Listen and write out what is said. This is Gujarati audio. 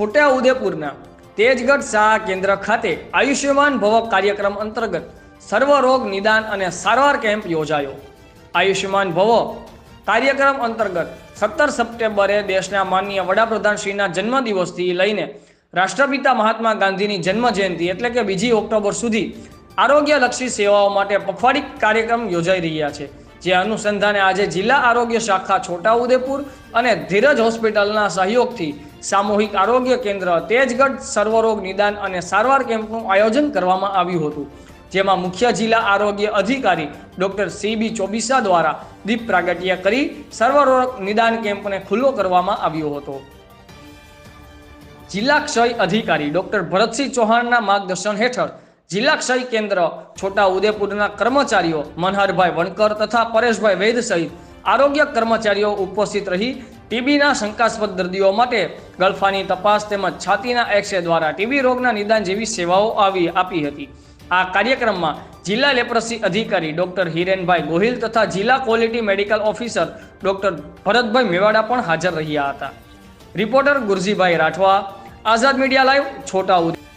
છોટાઉદેપુરના તેજગઢ શાહ કેન્દ્ર ખાતે આયુષ્યમાન ભવ કાર્યક્રમ અંતર્ગત સર્વરોગ નિદાન અને સારવાર કેમ્પ યોજાયો. આયુષ્યમાન ભવ કાર્યક્રમ અંતર્ગત સત્તર સપ્ટેમ્બરે દેશના માનનીય વડાપ્રધાનશ્રીના જન્મદિવસથી લઈને રાષ્ટ્રપિતા મહાત્મા ગાંધીની જન્મ જયંતિ એટલે કે બીજી ઓક્ટોબર સુધી આરોગ્યલક્ષી સેવાઓ માટે પખવાડિક કાર્યક્રમ યોજાઈ રહ્યા છે. જે અનુસંધાને આજે જિલ્લા આરોગ્ય શાખા છોટાઉદેપુર અને ધીરજ હોસ્પિટલના સહયોગથી સામૂહિક આરોગ્ય કેન્દ્ર, તેજગઢ સર્વરોગ નિદાન અને સારવાર કેમ્પનું આયોજન કરવામાં આવ્યું હતું. જેમાં મુખ્ય જિલ્લા આરોગ્ય અધિકારી ડોક્ટર સી બી ચોબીસા દ્વારા દીપ પ્રાગટ્ય કરી સર્વરોગ નિદાન કેમ્પને ખુલ્લો કરવામાં આવ્યો હતો. જિલ્લા ક્ષય અધિકારી ડોક્ટર ભરતસિંહ ચૌહાણના માર્ગદર્શન હેઠળ જિલ્લા ક્ષય કેન્દ્ર, છોટા ઉદેપુરના કર્મચારીઓ, મનહરભાઈ વણકર તથા પરેશભાઈ વૈદ સહિત આરોગ્ય કર્મચારીઓ ઉપસ્થિત રહી ટીબીના શંકાસ્પદ દર્દીઓ માટે ગલ્ફાની તપાસ તેમજ છાતીના એક્સરે દ્વારા ટીબી રોગના નિદાન જેવી સેવાઓ આવી આપી હતી. આ કાર્યક્રમમાં જિલ્લા લેપ્રસી અધિકારી ડોક્ટર હિરેનભાઈ ગોહિલ તથા જિલ્લા quality medical officer doctor Bharatbhai Mewada પણ હાજર રહ્યા હતા. Reporter Gurjibhai Rathwa, Azad media live, Chhota Udepur